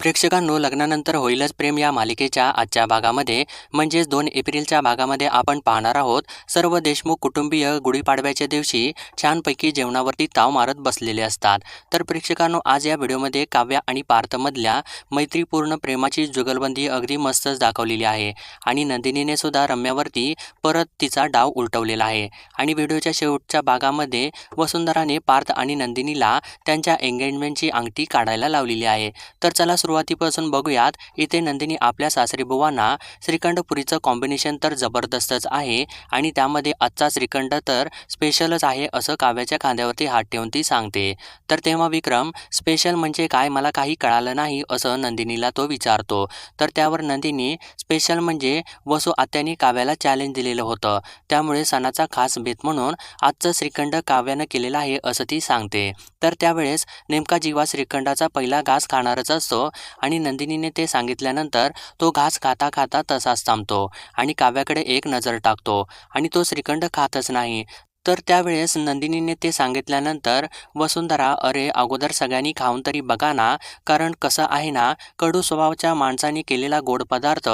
प्रेक्षकांनो लग्नानंतर होईलच प्रेम या मालिकेच्या आजच्या भागामध्ये. म्हणजेच दोन एप्रिलच्या भागामध्ये आपण पाहणार आहोत सर्व देशमुख कुटुंबीय गुढीपाडव्याच्या दिवशी छानपैकी जेवणावरती ताव मारत बसलेले असतात. तर प्रेक्षकांनो आज या व्हिडिओमध्ये काव्या आणि पार्थमधल्या मैत्रीपूर्ण प्रेमाची जुगलबंदी अगदी मस्तच दाखवलेली आहे. आणि नंदिनीने सुद्धा रम्यावरती परत तिचा डाव उलटवलेला आहे. आणि व्हिडिओच्या शेवटच्या भागामध्ये वसुंधराने पार्थ आणि नंदिनीला त्यांच्या एंगेजमेंटची अंगठी काढायला लावलेली आहे. तर चला सुरुवातीपासून बघूयात इथे नंदिनी आपल्या सासरी बुवांना श्रीखंडपुरीचं कॉम्बिनेशन तर जबरदस्तच आहे आणि त्यामध्ये आजचा श्रीखंड तर स्पेशलच आहे असं काव्याच्या खांद्यावरती हात ठेवून ती सांगते. तर तेव्हा विक्रम स्पेशल म्हणजे काय? मला काही कळालं नाही असं नंदिनीला तो विचारतो. तर त्यावर नंदिनी स्पेशल म्हणजे वसू आत्याने काव्याला चॅलेंज दिलेलं होतं. त्यामुळे सणाचा खास बेत म्हणून आजचं श्रीखंड काव्यानं केलेलं आहे असं ती सांगते. तर त्यावेळेस नेमका जीवा श्रीखंडाचा पहिला घास खाणारच असतो आणि नंदिनीने ते सांगितल्यानंतर तो घास खाता खाता तसाच थांबतो आणि काव्याकडे एक नजर टाकतो आणि तो श्रीखंड खातच नाही. तर त्यावेळेस नंदिनीने ते सांगितल्यानंतर वसुंधरा अरे अगोदर सगळ्यांनी खाऊन तरी बघा ना कारण कसं आहे ना कडू स्वभावाच्या माणसाने केलेला गोड पदार्थ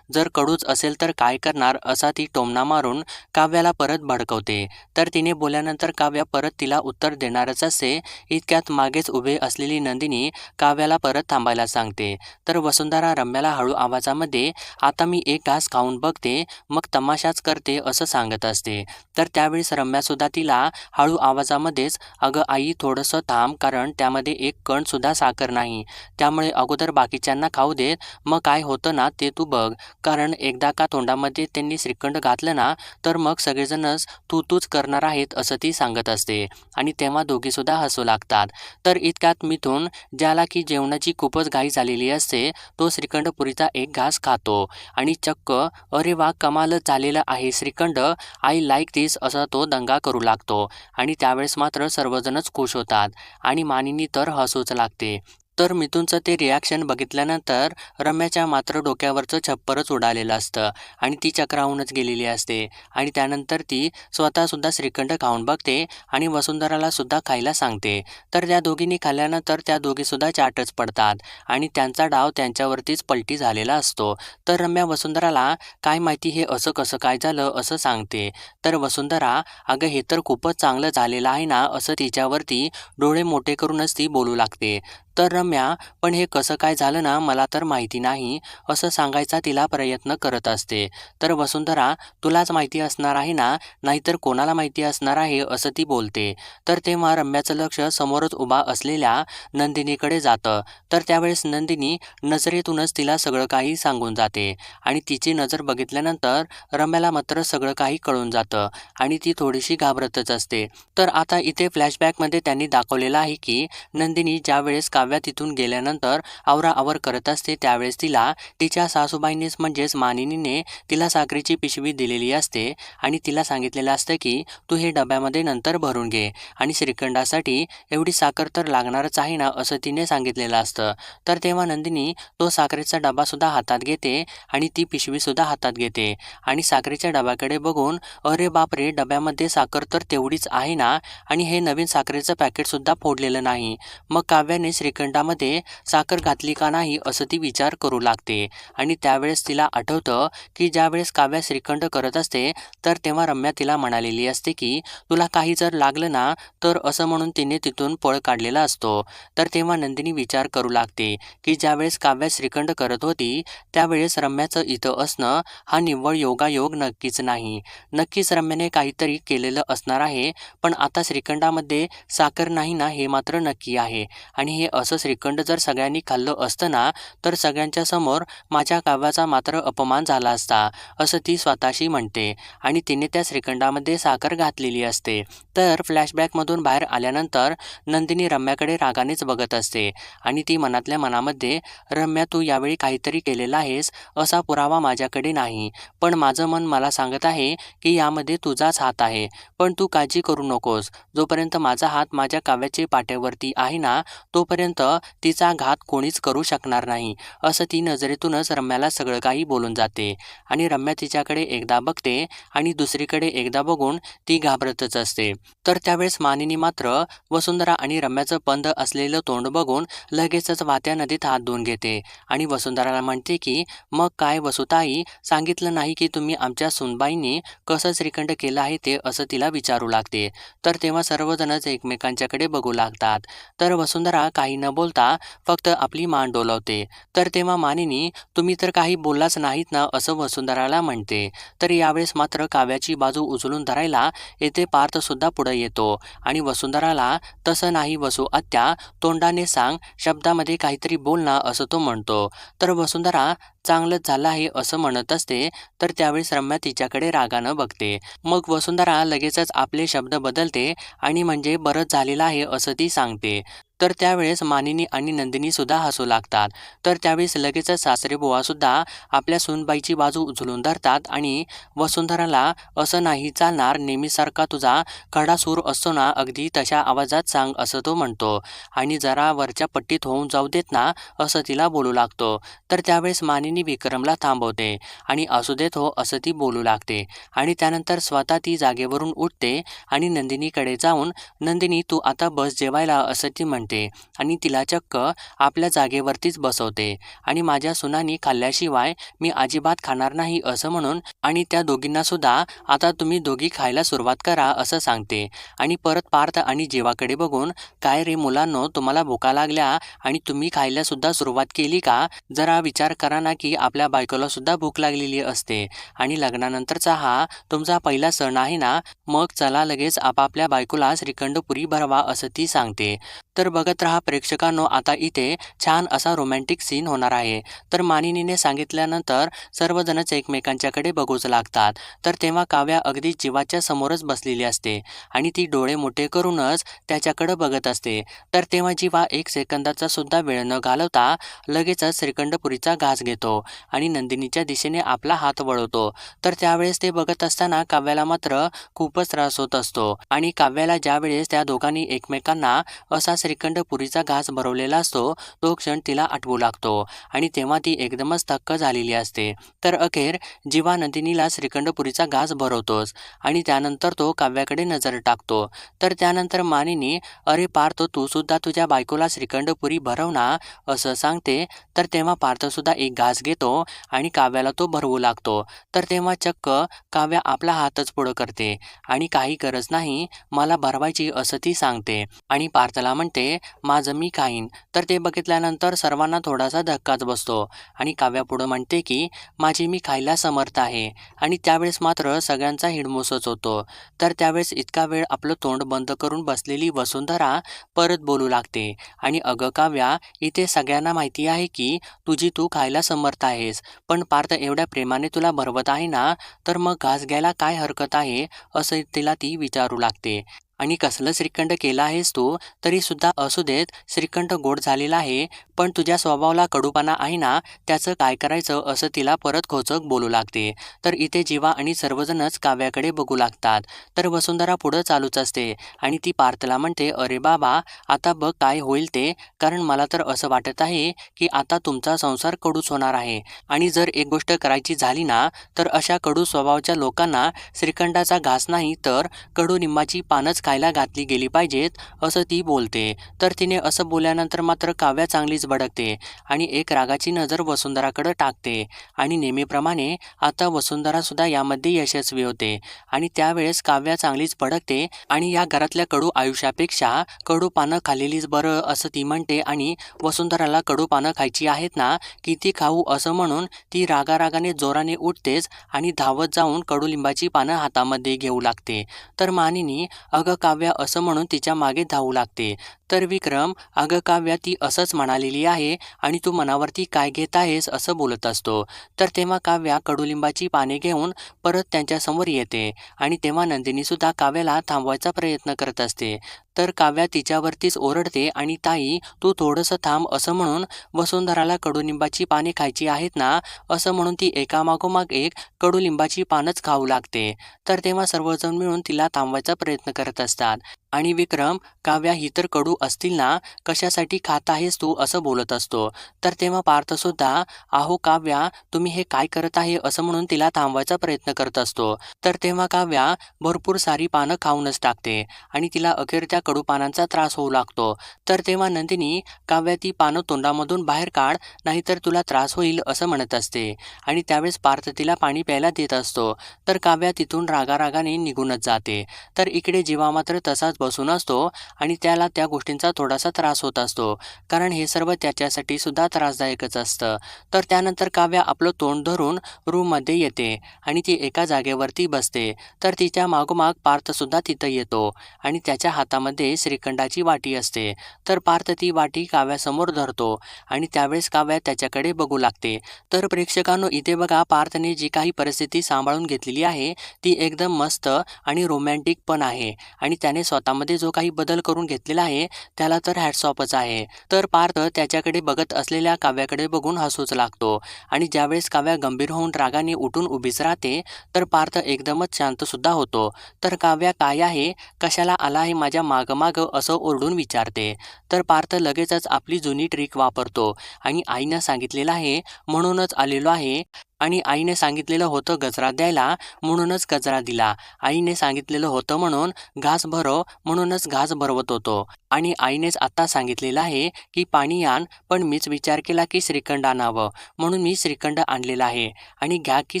जर कडूच असेल तर काय करणार? असा ती टोमणा मारून काव्याला परत भडकवते. तर तिने बोलल्यानंतर काव्या परत तिला उत्तर देणारच असते इतक्यात मागेच उभे असलेली नंदिनी काव्याला परत थांबायला सांगते. तर वसुंधरा रम्याला हळू आवाजामध्ये आता मी एक घास खाऊन बघते मग तमाशाच करते असं सांगत असते. तर त्यावेळेस रम्या सुद्धा तिला हळू आवाजामध्येच अगं आई थोडंसं थांब कारण त्यामध्ये एक कणसुद्धा साखर नाही. त्यामुळे अगोदर बाकीच्यांना खाऊ देत मग काय होतं ना ते तू बघ. कारण एकदा का तोंडामध्ये त्यांनी श्रीखंड घातलं ना तर मग सगळेजणच तू तूच करणार आहेत असं ती सांगत असते. आणि तेव्हा दोघीसुद्धा हसू लागतात. तर इतक्यात मिथून ज्याला की जेवणाची खूपच घाई झालेली असते तो श्रीखंडपुरीचा एक घास खातो. आणि चक्क अरे वा कमालच झालेलं आहे श्रीखंड. आय लाईक दिस असा तो दंगा करू लागतो आणि त्यावेळेस मात्र सर्वजणच खुश होतात आणि मानिनी तर हसूच लागते. तर मिथूनचं ते रिॲक्शन बघितल्यानंतर रम्याच्या मात्र डोक्यावरचं छप्परच उडालेलं असतं आणि ती चक्राहूनच गेलेली असते. आणि त्यानंतर ती स्वतःसुद्धा श्रीखंड खाऊन बघते आणि वसुंधराला सुद्धा खायला सांगते. तर त्या दोघींनी खाल्ल्यानंतर त्या दोघीसुद्धा चाटच पडतात आणि त्यांचा डाव त्यांच्यावरतीच पलटी झालेला असतो. तर रम्या वसुंधराला काय माहिती हे असं कसं काय झालं? असं सांगते. तर वसुंधरा अगं हे तर खूपच चांगलं झालेलं आहे ना? असं तिच्यावरती डोळे मोठे करूनच ती बोलू लागते. तर रम्या पण हे कसं काय झालं ना मला तर माहिती नाही. असं सांगायचा तिला प्रयत्न करत असते. तर वसुंधरा तुलाच माहिती असणार आहे ना? नाहीतर कोणाला माहिती असणार आहे? असं ती बोलते. तर तेव्हा रम्याचं लक्ष समोरच उभा असलेल्या नंदिनीकडे जातं. तर त्यावेळेस नंदिनी नजरेतूनच तिला सगळं काही सांगून जाते. आणि तिची नजर बघितल्यानंतर रम्याला मात्र सगळं काही कळून जातं. आणि ती थोडीशी घाबरतच असते. तर आता इथे फ्लॅशबॅकमध्ये त्यांनी दाखवलेलं आहे की नंदिनी ज्यावेळेस काव्या तिथून गेल्यानंतर आवराआवर करत असते. त्यावेळेस तिला तिच्या सासूबाईंनीच म्हणजेच मानिनीने तिला साखरेची पिशवी दिलेली असते आणि तिला सांगितलेलं असतं की तू हे डब्यामध्ये नंतर भरून घे आणि श्रीखंडासाठी एवढी साखर तर लागणारच आहे ना? असं तिने सांगितलेलं असतं. तर तेव्हा नंदिनी तो साखरेचा डबासुद्धा हातात घेते आणि ती पिशवीसुद्धा हातात घेते आणि साखरेच्या डब्याकडे बघून अरे बापरे डब्यामध्ये साखर तर तेवढीच आहे ना? आणि हे नवीन साखरेचं पॅकेटसुद्धा फोडलेलं नाही. मग काव्याने श्रीखंडामध्ये साखर घातली का नाही असं ती विचार करू लागते. आणि त्यावेळेस तिला आठवतं की ज्यावेळेस काव्या श्रीखंड करत असते तर तेव्हा रम्या तिला म्हणालेली असते की तुला काही जर लागलं ना तर असं म्हणून तिने तिथून पळ काढलेला असतो. तर तेव्हा नंदिनी विचार करू लागते की ज्यावेळेस काव्या श्रीखंड करत होती त्यावेळेस रम्याचं इथं असणं हा निव्वळ योगायोग नक्कीच नाही. नक्कीच रम्याने काहीतरी केलेलं असणार आहे पण आता श्रीखंडामध्ये साखर नाही ना हे मात्र नक्की आहे. आणि हे असं श्रीखंड जर सगळ्यांनी खाल्लं असतं ना तर सगळ्यांच्या समोर माझ्या काव्याचा मात्र अपमान झाला असता असं ती स्वतःशी म्हणते. आणि तिने त्या श्रीखंडामध्ये साखर घातलेली असते. तर फ्लॅशबॅकमधून बाहेर आल्यानंतर नंदिनी रम्याकडे रागानेच बघत असते. आणि ती मनातल्या मनामध्ये रम्या तू यावेळी काहीतरी केलेलं आहेस असा पुरावा माझ्याकडे नाही. पण माझं मन मला सांगत आहे की यामध्ये तुझाच हात आहे. पण तू काळजी करू नकोस. जोपर्यंत माझा हात माझ्या काव्याचे पाट्यावरती आहे ना तोपर्यंत तोपर्यंत तिचा घात कोणीच करू शकणार नाही असं ती नजरेतूनच रम्याला सगळं काही बोलून जाते. आणि रम्या तिच्याकडे एकदा बघते आणि दुसरीकडे एकदा बघून ती घाबरतच असते. तर त्यावेळेस मानिनी मात्र वसुंधरा आणि रम्याचं बंद असलेलं तोंड बघून लगेचच वात्या नदीत हात धुवून घेते. आणि वसुंधराला म्हणते की मग काय वसुताई सांगितलं नाही की तुम्ही आमच्या सुनबाईंनी कसं श्रीखंड केलं आहे ते असं तिला विचारू लागते. तर तेव्हा सर्वजणच एकमेकांच्याकडे बघू लागतात. तर वसुंधरा काही न बोलता फक्त आपली मान डोलवते. तर तेव्हा मानिनी तुम्ही तर काही बोललाच नाहीत ना असं वसुंधराला म्हणते. तर यावेळेस मात्र काव्याची बाजू उचलून धरायला येथे पार्थ सुद्धा पुढे येतो. आणि वसुंधराला तसं नाही वसू आत्या तोंडाने सांग शब्दामध्ये काहीतरी बोल ना असं तो म्हणतो. तर वसुंधरा चांगलंच झालं आहे असं म्हणत असते. तर त्यावेळेस रम्या तिच्याकडे रागानं बघते. मग वसुंधरा लगेचच आपले शब्द बदलते आणि म्हणजे बरंच झालेलं आहे असं ती सांगते. तर त्यावेळेस मानिनी आणि नंदिनी सुद्धा हसू लागतात. तर त्यावेळेस लगेचच सासरे बुवा सुद्धा आपल्या सुनबाईची बाजू उचलून धरतात आणि वसुंधराला असं नाही चालणार नेहमीसारखा तुझा खडा सूर असतो ना अगदी तशा आवाजात सांग असं तो म्हणतो. आणि जरा वरच्या पट्टीत होऊन जाऊ देत ना असं तिला बोलू लागतो. तर त्यावेळेस मानिनी विक्रमला थांबवते आणि असू देत हो असं ती बोलू लागते. आणि त्यानंतर स्वतः ती जागेवरून उठते आणि नंदिनीकडे जाऊन नंदिनी तू आता बस जेवायला असं ती म्हणते. आणि तिला चक्क आपल्या जागेवरतीच बसवते. आणि माझ्या सुनानी खाल्ल्याशिवाय मी अजिबात खाणार नाही असं म्हणून आणि त्या दोघींना सुद्धा आता तुम्ही दोघी खायला सुरुवात करा असं सांगते. आणि परत पार्थ आणि जीवाकडे बघून काय रे मुलांनो तुम्हाला भुका लागल्या आणि तुम्ही खायला सुद्धा सुरुवात केली का? जरा विचार करा ना की आपल्या बायकोला सुद्धा भूक लागलेली असते. आणि लग्नानंतरचा हा तुमचा पहिला सण आहे ना? मग चला लगेच आपापल्या बायकोला श्रीखंडपुरी भरवा असं ती सांगते. तर बघ बघत राहा प्रेक्षकांनो आता इथे छान असा रोमॅन्टिक सीन होणार आहे. तर मानिनीने सांगितल्यानंतर सर्वजणच एकमेकांच्याकडे बघूच लागतात. तर तेव्हा काव्या अगदी जीवाच्या समोरच बसलेली असते आणि ती डोळे मोठे करूनच त्याच्याकडे बघत असते. तर तेव्हा जीवा एक सेकंदाचा सुद्धा वेळ न घालवता लगेचच श्रीखंडपुरीचा घास घेतो आणि नंदिनीच्या दिशेने आपला हात वळवतो. तर त्यावेळेस ते बघत असताना काव्याला मात्र खूपच त्रास होत असतो आणि काव्याला ज्या वेळेस त्या दोघांनी एकमेकांना असा श्रीखंड श्रीखंड पुरीचा घास भरवलेला असतो तो क्षण तिला आठवू लागतो आणि तेव्हा ती एकदमच थक्क झालेली असते. तर अखेर जीवा नंदिनीला श्रीखंडपुरीचा घास भरवतोच आणि त्यानंतर तो काव्याकडे नजर टाकतो. तर त्यानंतर मानिनी अरे पार्थ तू सुद्धा तुझ्या बायकोला श्रीखंडपुरी भरव ना असं सांगते तर तेव्हा पार्थसुद्धा एक घास घेतो आणि काव्याला तो भरवू लागतो. तर तेव्हा चक्क काव्या आपला हातच पुढं करते आणि काही गरज नाही मला भरवायची असं ती सांगते. आणि पार्थला म्हणते माझं मी खाईन तर ते बघितल्यानंतर सर्वांना थोडासा धक्काच बसतो. आणि काव्या पुढं म्हणते की माझी मी खायला समर्थ आहे. आणि त्यावेळेस मात्र सगळ्यांचा हिडमुसच होतो. तर त्यावेळेस इतका वेळ आपलं तोंड बंद करून बसलेली वसुंधरा परत बोलू लागते. आणि अगं काव्या इथे सगळ्यांना माहिती आहे की तुझी तू खायला समर्थ आहेस. पण पार्थ एवढ्या प्रेमाने तुला भरवत आहे ना तर मग घास घ्यायला काय हरकत आहे असं तिला ती विचारू लागते. आणि कसलं श्रीखंड केला आहेस तू तरी सुद्धा असू देत श्रीखंड गोड झालेला आहे पण तुझ्या स्वभावाला कडूपणा आहे ना त्याचं काय करायचं असं तिला परत खोचक बोलू लागते. तर इथे जीवा आणि सर्वजणच काव्याकडे बघू लागतात. तर वसुंधरा पुढं चालूच असते आणि ती पार्थला म्हणते अरे बाबा आता बघ काय होईल ते. कारण मला तर असं वाटत आहे की आता तुमचा संसार कडूच होणार आहे. आणि जर एक गोष्ट करायची झाली ना तर अशा कडू स्वभावाच्या लोकांना श्रीखंडाचा घास नाही तर कडुनिंबाची पानच खायला घातली गेली पाहिजेत असं ती बोलते. तर तिने असं बोलल्यानंतर मात्र काव्या चांगलीच भडकते आणि एक रागाची नजर वसुंधराकडं टाकते आणि नेहमीप्रमाणे आता वसुंधरासुद्धा यामध्ये यशस्वी होते आणि त्यावेळेस काव्या चांगलीच भडकते आणि या घरातल्या कडू आयुष्यापेक्षा कडू पानं खाल्लेलीच बरं असं ती म्हणते आणि वसुंधराला कडू पानं खायची आहेत ना किती खाऊ असं म्हणून ती रागारागाने जोराने उठतेच आणि धावत जाऊन कडुलिंबाची पानं हातामध्ये घेऊ लागते. तर मानिनी अगं काव्या असं म्हणून तिच्यामागे धावू लागते. तर विक्रम अगं काव्या ती असंच म्हणालेली आहे आणि तू मनावरती काय घेत आहेस असं बोलत असतो. तर तेव्हा काव्या कडुलिंबाची पाने घेऊन परत त्यांच्यासमोर येते आणि तेव्हा नंदिनीसुद्धा काव्याला थांबवायचा प्रयत्न करत असते. तर काव्या तिच्यावरतीच ओरडते आणि ताई तू थोडंसं थांब असं म्हणून वसुंधराला कडुलिंबाची पाने खायची आहेत ना? असं म्हणून ती एकामागोमाग एक कडुलिंबाची पानच खाऊ लागते. तर तेव्हा सर्वजण मिळून तिला थांबवायचा प्रयत्न करत असतात. आणि विक्रम काव्या ही तर कडू असतील ना? कशासाठी खात आहेस तू? असं बोलत असतो. तर तेव्हा पार्थसुद्धा अहो काव्या तुम्ही हे काय करत आहे? असं म्हणून तिला थांबवायचा प्रयत्न करत असतो. तर तेव्हा काव्या भरपूर सारी पानं खाऊनच टाकते आणि तिला अखेर त्या कडू पानांचा त्रास होऊ लागतो. तर तेव्हा नंदिनी काव्या ती पानं तोंडामधून बाहेर काढ नाहीतर तुला त्रास होईल असं म्हणत असते. आणि त्यावेळेस पार्थ तिला पाणी प्यायला देत असतो. तर काव्या तिथून रागारागाने निघूनच जाते. तर इकडे जीवा मात्र तसाच बसून असतो आणि त्याला त्या गोष्टींचा थोडासा त्रास होत असतो. कारण हे सर्व त्याच्यासाठी सुद्धा त्रासदायकच असतं. तर त्यानंतर काव्या आपलं तोंड धरून रूममध्ये येते आणि ती एका जागेवरती बसते. तर तिच्या मागोमाग पार्थसुद्धा तिथं येतो आणि त्याच्या हातामध्ये श्रीखंडाची वाटी असते. तर पार्थ ती वाटी काव्यासमोर धरतो आणि त्यावेळेस काव्या त्याच्याकडे बघू लागते. तर प्रेक्षकांनो इथे बघा पार्थने जी काही परिस्थिती सांभाळून घेतलेली आहे ती एकदम मस्त आणि रोमॅन्टिक पण आहे आणि त्याने स्वतः स्वतःमध्ये जो काही बदल करून घेतलेला आहे त्याला तर हॅट्सऑपच आहे. तर पार्थ त्याच्याकडे बघत असलेल्या काव्याकडे बघून हसूच लागतो. आणि ज्यावेळेस काव्या गंभीर होऊन रागाने उठून उभीच राहते तर पार्थ एकदमच शांत सुद्धा होतो. तर काव्या काय आहे कशाला आला आहे माझ्या मागमाग असं ओरडून विचारते. तर पार्थ लगेचच आपली जुनी ट्रिक वापरतो. आणि आईनं सांगितलेलं आहे म्हणूनच आलेलो आहे आणि आईने सांगितलेलं होतं गजरा द्यायला. म्हणूनच गजरा दिला. आईने सांगितलेलं होतं म्हणून घास भरव म्हणूनच घास भरवत होतो. आणि आईनेच आत्ता सांगितलेलं आहे की पाणी आण पण मीच विचार केला की श्रीखंड आणावं. म्हणून मी श्रीखंड आणलेला आहे. आणि घ्या की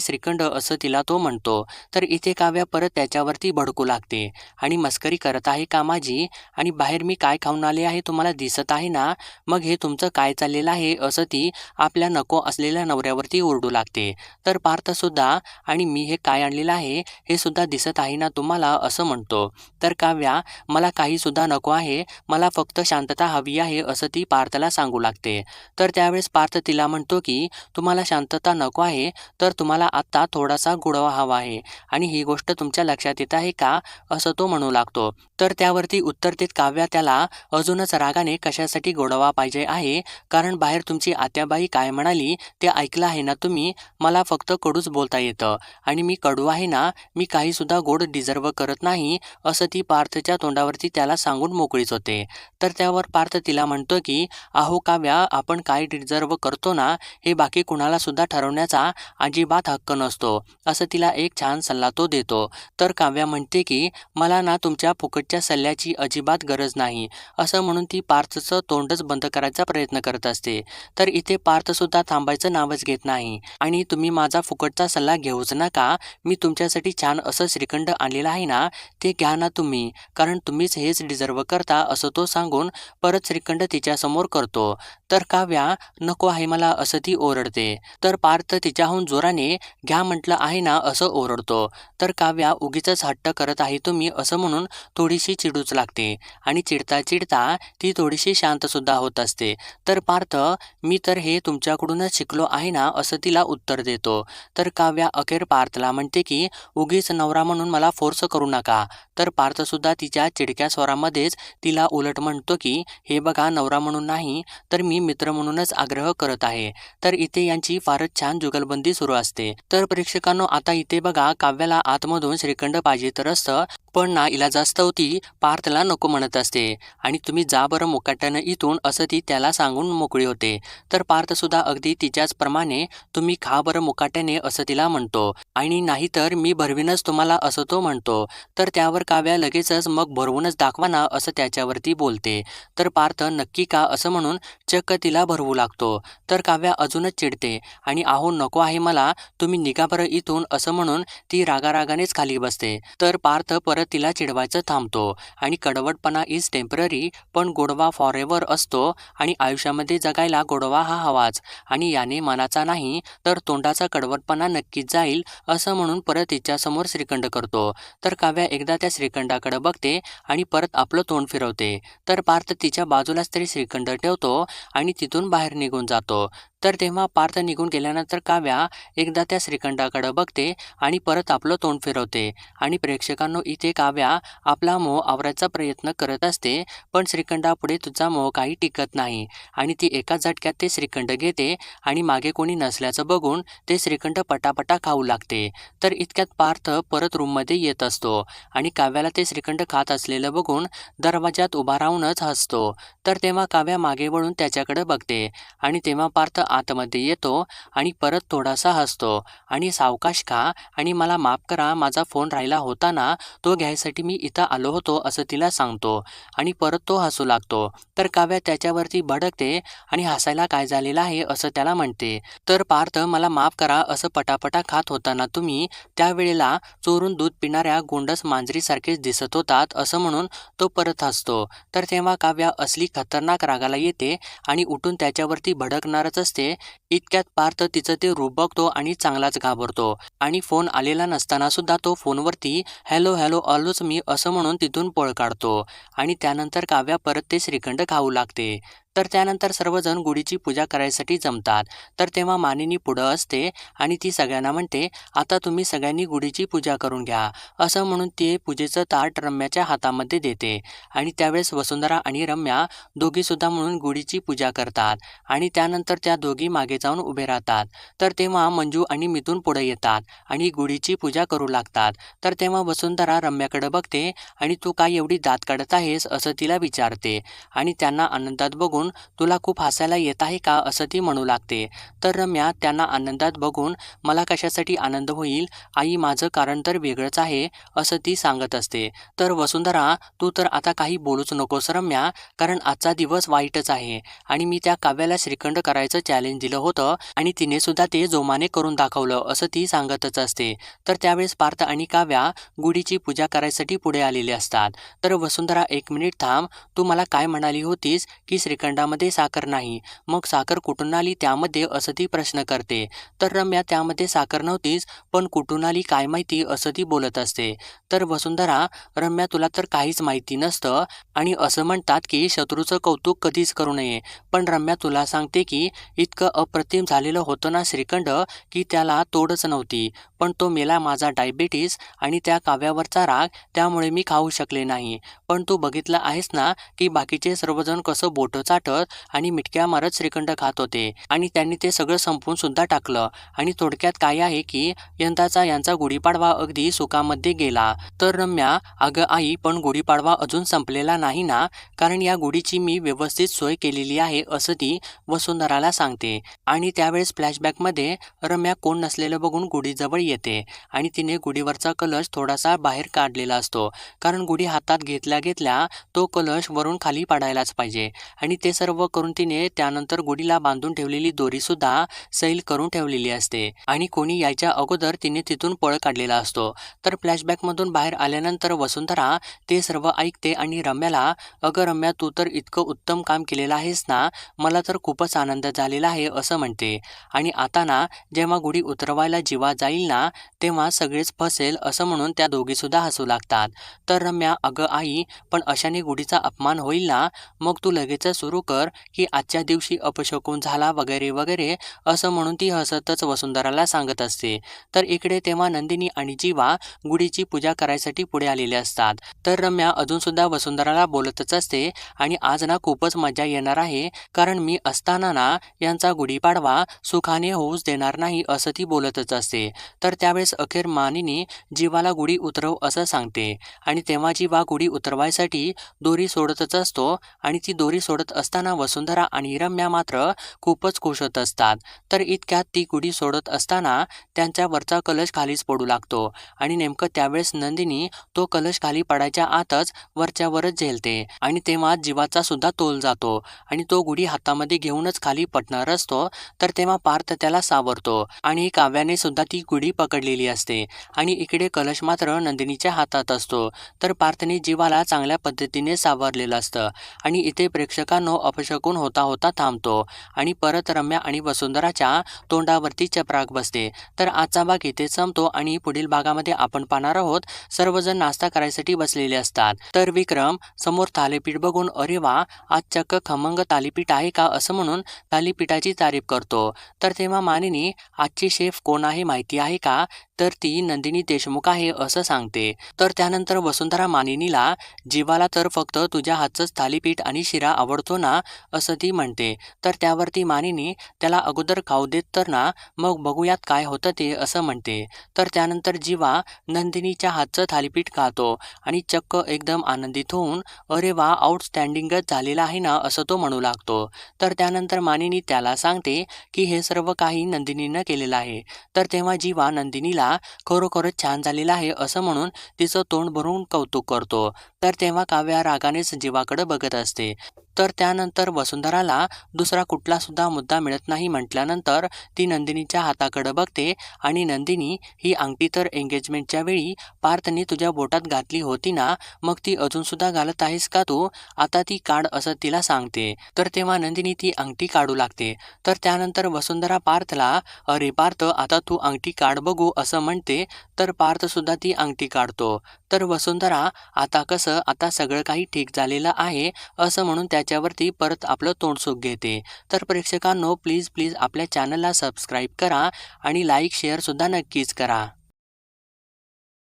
श्रीखंड असं तिला तो म्हणतो. तर इथे काव्या परत त्याच्यावरती भडकू लागते. आणि मस्करी करत आहे का माझी? आणि बाहेर मी काय खाऊन आले आहे तुम्हाला दिसत आहे ना? मग हे तुमचं काय चाललेलं आहे? असं ती आपल्या नको असलेल्या नवऱ्यावरती ओरडू लागते. तर पार्थसुद्धा आणि मी हे काय आणलेलं आहे हे सुद्धा दिसत आहे ना तुम्हाला असं म्हणतो. तर काव्या मला काहीसुद्धा नको आहे मला फक्त शांतता हवी आहे असं ती पार्थला सांगू लागते. तर त्यावेळेस पार्थ तिला म्हणतो की तुम्हाला शांतता नको आहे तर तुम्हाला आत्ता थोडासा गोडवा हवा आहे आणि ही गोष्ट तुमच्या लक्षात येत आहे का? असं तो म्हणू लागतो. तर त्यावरती उत्तर देत काव्या त्याला अजूनच रागाने कशासाठी गोडवा पाहिजे आहे? कारण बाहेर तुमची आत्याबाई काय म्हणाली ते ऐकलं आहे ना तुम्ही? मला फक्त कडूच बोलता येतं. आणि मी कडू आहे ना मी काहीसुद्धा गोड डिझर्व करत नाही असं ती पार्थच्या तोंडावरती त्याला सांगून मोकळीच होते. तर त्यावर पार्थ तिला म्हणतो की अहो काव्या आपण काय डिझर्व करतो ना हे बाकी कुणालासुद्धा ठरवण्याचा अजिबात हक्क नसतो असं तिला एक छान सल्ला तो देतो. तर काव्या म्हणते की मला ना तुमच्या फुकटच्या सल्ल्याची अजिबात गरज नाही असं म्हणून ती पार्थचं तोंडच बंद करायचा प्रयत्न करत असते. तर इथे पार्थसुद्धा थांबायचं नावच घेत नाही. आणि तुम्ही माझा फुकटचा सल्ला घेऊच नका. मी तुमच्यासाठी छान असं श्रीखंड आणलेलं आहे ना ते घ्या ना तुम्ही. कारण तुम्हीच हेच डिझर्व करता असं तो सांगून परत श्रीखंड तिच्यासमोर करतो. तर काव्या नको आहे मला असं ती ओरडते. तर पार्थ तिच्याहून जोराने घ्या म्हटलं आहे ना असं ओरडतो. तर काव्या उगीच हट्ट करत आहे तुम्ही असं म्हणून थोडीशी चिडूच लागते. आणि चिडता चिडता ती थोडीशी शांतसुद्धा होत असते. तर पार्थ मी तर हे तुमच्याकडूनच शिकलो आहे ना असं तिला उत्तर देतो. तर काव्या अखेर पार्थला म्हणते की उगीच नवरा म्हणून मला फोर्स करू नका. तर पार्थसुद्धा तिच्या चिडक्या स्वरामध्येच तिला उलट म्हणतो की हे बघा नवरा म्हणून नाही तर मी मित्र म्हणूनच आग्रह करत आहे. तर इथे यांची फारच छान जुगलबंदी सुरू असते. तर प्रेक्षकांनो आता इथे बघा काव्याला आतमधून श्रीखंड पाहिजे तर असतं पण ना इला जास्त होती पार्थला नको म्हणत असते. आणि तुम्ही जा बरं मुकाट्यानं इथून असं ती त्याला सांगून मोकळी होते. तर पार्थसुद्धा अगदी तिच्याच प्रमाणे तुम्ही खा बरं मुकाट्याने असं तिला म्हणतो. आणि नाहीतर मी भरवीनच तुम्हाला असं तो म्हणतो. तर त्यावर काव्या लगेचच मग भरवूनच दाखवा ना असं त्याच्यावरती बोलते. तर पार्थ नक्की का असं म्हणून चक्क तिला भरवू लागतो. तर काव्या अजूनच चिडते. आणि आहो नको आहे मला. तुम्ही निघा बरं इथून असं म्हणून ती रागारागानेच खाली बसते. तर पार्थ परत तिला चिडवायचं थांबतो. आणि कडवटपणा इज टेंपररी पण गोडवा फॉरेव्हर असतो. आणि आयुष्यामध्ये जगायला गोडवा हा हवाच. आणि याने मनाचा नाही तर तोंडाचा कडवटपणा नक्कीच जाईल असं म्हणून परत तिच्यासमोर श्रीखंड करतो. तर काव्या एकदा त्या श्रीखंडाकडे बघते आणि परत आपलं तोंड फिरवते. तर पार्थ तिच्या बाजूलाच तरी श्रीखंड ठेवतो आणि तिथून बाहेर निघून जातो. तर तेव्हा पार्थ निघून गेल्यानंतर काव्या एकदा त्या श्रीखंडाकडं बघते आणि परत आपलं तोंड फिरवते. आणि प्रेक्षकांनो इथे काव्या आपला मोह आवरायचा प्रयत्न करत असते पण श्रीखंडापुढे तुझा मोह काही टिकत नाही. आणि ती एका झटक्यात ते श्रीखंड घेते आणि मागे कोणी नसल्याचं बघून ते श्रीखंड पटापटा खाऊ लागते. तर इतक्यात पार्थ परत रूममध्ये येत असतो आणि काव्याला ते श्रीखंड खात असलेलं बघून दरवाजात उभा राहूनच हसतो. तर तेव्हा काव्या मागे वळून त्याच्याकडे बघते आणि तेव्हा पार्थ आतमध्ये येतो आणि परत थोडासा हसतो. आणि सावकाश खा आणि मला माफ करा माझा फोन राहिला होता ना तो घ्यायसाठी मी इथं आलो होतो असं तिला सांगतो. आणि परत तो हसू लागतो. तर काव्या त्याच्यावरती भडकते आणि हसायला काय झालेलं आहे? असं त्याला म्हणते. तर पार्थ मला माफ करा असं पटापटा खात होताना तुम्ही त्यावेळेला चोरून दूध पिणाऱ्या गोंडस मांजरीसारखेच दिसत होतात असं म्हणून तो परत हसतो. तर तेव्हा काव्या असली खतरनाक रागाला येते आणि उठून त्याच्यावरती भडकणारच असते. passer इतक्यात पार्थ तिचं ते रूप बघतो आणि चांगलाच घाबरतो. आणि फोन आलेला नसताना सुद्धा तो फोनवरती हॅलो हॅलो ऑलोच मी असं म्हणून तिथून पळ काढतो. आणि त्यानंतर काव्या परत ते श्रीखंड खाऊ लागते. तर त्यानंतर सर्वजण गुढीची पूजा करायसाठी जमतात. तर तेव्हा मानिनी पुढं असते आणि ती सगळ्यांना म्हणते आता तुम्ही सगळ्यांनी गुढीची पूजा करून घ्या असं म्हणून ते पूजेचं ताट रम्याच्या हातामध्ये देते. आणि त्यावेळेस वसुंधरा आणि रम्या दोघीसुद्धा म्हणून गुढीची पूजा करतात. आणि त्यानंतर त्या दोघी मागे जाऊन उभे राहतात. तर तेव्हा मंजू आणि मिथून पुढे येतात आणि गुढीची पूजा करू लागतात. तर तेव्हा वसुंधरा रम्याकडे बघते आणि तू काय एवढी दात काढत आहेस? असं तिला विचारते. आणि त्यांना आनंदात बघून तुला खूप हसायला येत आहे का? असं ती म्हणू लागते. तर रम्या त्यांना आनंदात बघून मला कशासाठी आनंद होईल? आई माझं कारण तर वेगळंच आहे असं ती सांगत असते. तर वसुंधरा तू तर आता काही बोलूच नकोस रम्या कारण आजचा दिवस वाईटच आहे आणि मी त्या काव्याला श्रीखंड करायचं चॅलेंज दिलं होतं. आणि तिने सुद्धा ते जोमाने करून दाखवलं असं ती सांगतच असते. तर त्यावेळेस पार्थ आणि काव्या गुढीची पूजा करायसाठी पुढे आलेले असतात. तर वसुंधरा एक मिनिट थांब. तू मला काय म्हणाली होतीस की श्रीखंडामध्ये साखर नाही. मग साखर कुठून आली त्यामध्ये असं ती प्रश्न करते. तर रम्या त्यामध्ये साखर नव्हतीच पण कुठून आली काय माहिती असं ती बोलत असते. तर वसुंधरा रम्या तुला तर काहीच माहिती नसतं आणि असं म्हणतात की शत्रूचं कौतुक कधीच करू नये. पण रम्या तुला सांगते की इतकं अप्रतिम झालेलं होतं ना श्रीखंड की त्याला तोडच नव्हती. पण तो मेला माझा डायबिटीस आणि त्या काव्यावरचा राग त्यामुळे मी खाऊ शकले नाही. पण तू बघितलं आहेस ना की बाकीचे सर्वजण कसं बोटं चाटत आणि मिटक्या मारत श्रीखंड खात होते. आणि त्यांनी ते सगळं संपवून सुद्धा टाकलं. आणि थोडक्यात काय आहे की यंदाचा यांचा गुढीपाडवा अगदी सुखामध्ये गेला. तर रम्या अगं आई पण गुढीपाडवा अजून संपलेला नाही ना? कारण या गुढीची मी व्यवस्थित सोय केलेली आहे असं ती वसुंधराला सांगते. आणि त्यावेळेस फ्लॅशबॅकमध्ये रम्या कोण नसलेलं बघून गुढीजवळ येते आणि तिने गुढीवरचा कलश थोडासा बाहेर काढलेला असतो. कारण गुढी हातात घेतल्या घेतल्या तो कलश वरून खाली पाडायलाच पाहिजे. आणि ते सर्व करून तिने त्यानंतर गुढीला बांधून ठेवलेली दोरीसुद्धा सैल करून ठेवलेली असते. आणि कोणी यायच्या अगोदर तिने तिथून पळ काढलेला असतो. तर फ्लॅशबॅकमधून बाहेर आल्यानंतर वसुंधरा ते सर्व ऐकते आणि रम्याला अगं रम्या तू तर इतकं उत्तम काम केलेलं आहेस ना मला तर खूपच आनंद झालेला आहे असं म्हणते. आणि आता ना जेव्हा गुढी उतरवायला जीवा जाईल ना तेव्हा सगळेच फसेल असं म्हणून त्या दोघीसुद्धा हसू लागतात. तर रम्या अगं आई पण अशाने गुढीचा अपमान होईल ना मग तू लगेच सुरू कर की आजच्या दिवशी अपशकून झाला वगैरे वगैरे असं म्हणून ती हसतच वसुंधराला सांगत असते. तर इकडे तेव्हा नंदिनी आणि जीवा गुढीची पूजा करायसाठी पुढे आलेले असतात. तर रम्या अजूनसुद्धा वसुंधराला बोलतच असते. आणि आज ना खूपच मजा येणार आहे कारण मी असताना ना यांचा गुढी गुढीपाडवा सुखाने होऊच देणार नाही असं ती बोलतच असते. तर त्यावेळेस अखेर मानिनी जीवाला गुढी उतरव असं सांगते. आणि तेव्हा जीवा गुढी उतरवायसाठी दोरी सोडतच असतो आणि ती दोरी सोडत असताना वसुंधरा आणि रम्या मात्र खूपच खुश होत असतात. तर इतक्यात ती गुढी सोडत असताना त्यांच्या वरचा कलश खालीच पडू लागतो आणि नेमकं त्यावेळेस नंदिनी तो कलश खाली पडायच्या आतच वरच्यावरच झेलते आणि तेव्हा जीवाचा सुद्धा तोल जातो आणि तो गुढी हातामध्ये घेऊनच खाली पडणार असतो तर तेव्हा पार्थ त्याला सावरतो. आणि काव्याने सुद्धा ती गुढी पकडलेली असते. आणि इकडे कलश मात्र नंदिनीच्या हातात असतो. तर पार्थने जीवाला चांगल्या पद्धतीने सावरलेलं असतं. आणि इथे प्रेक्षकांनो अपशकून होता होता थांबतो. आणि परत रम्या आणि वसुंधराच्या तोंडावरती चपराक बसते. तर आजचा भाग इथे संपतो आणि पुढील भागामध्ये आपण पाहणार आहोत सर्वजण नाश्ता करायसाठी बसलेले असतात. तर विक्रम समोर थालीपीठ बघून अरे वा आज चक्क खमंग थालीपीठ आहे का? असं म्हणून थालीपीठाची तारीफ करतो. तर तेव्हा मानिनी आजची शेफ कोण आहे माहिती आहे का? तर ती नंदिनी देशमुख आहे असं सांगते. तर त्यानंतर वसुंधरा मानिनीला जीवाला तर फक्त तुझ्या हातचंच थालीपीठ आणि शिरा आवडतो ना? असं ती म्हणते. तर त्यावरती मानिनी त्याला अगोदर खाऊ देत तर ना? मग बघूयात काय होतं ते असं म्हणते. तर त्यानंतर जीवा नंदिनीच्या हातचं थालीपीठ खातो आणि चक्क एकदम आनंदित होऊन अरे वा आउटस्टँडिंगच झालेला आहे ना? असं तो म्हणू लागतो. तर त्यानंतर मानिनी त्याला सांगते की हे सर्व काही नंदिनीनं केलेलं आहे. तर तेव्हा जीवा नंदिनीला खरोखरच छान झालेला आहे असं म्हणून तिचं तोंड भरून कौतुक करतो. तर तेव्हा काव्या रागानेच जीवाकडे बघत असते. तर त्यानंतर वसुंधराला दुसरा कुठला सुद्धा मुद्दा मिळत नाही म्हटल्यानंतर ती नंदिनीच्या हाताकडे बघते आणि नंदिनी ही अंगठी तर एंगेजमेंटच्या वेळी पार्थने तुझ्या बोटात घातली होती ना मग ती अजूनसुद्धा घालत आहेस का तू? आता ती काढ असं तिला सांगते. तर तेव्हा नंदिनी ती अंगठी काढू लागते. तर त्यानंतर वसुंधरा पार्थला अरे पार्थ आता तू अंगठी काढ बघू असं म्हणते. तर पार्थसुद्धा ती अंगठी काढतो. तर वसुंधरा आता कसं? आता सगळं काही ठीक झालेलं आहे असं म्हणून त्या त्याच्यावरती परत आपलं तोंडसुख घेते. तर प्रेक्षकांनो प्लीज प्लीज आपल्या चॅनलला सबस्क्राईब करा आणि लाईक शेअरसुद्धा नक्कीच करा.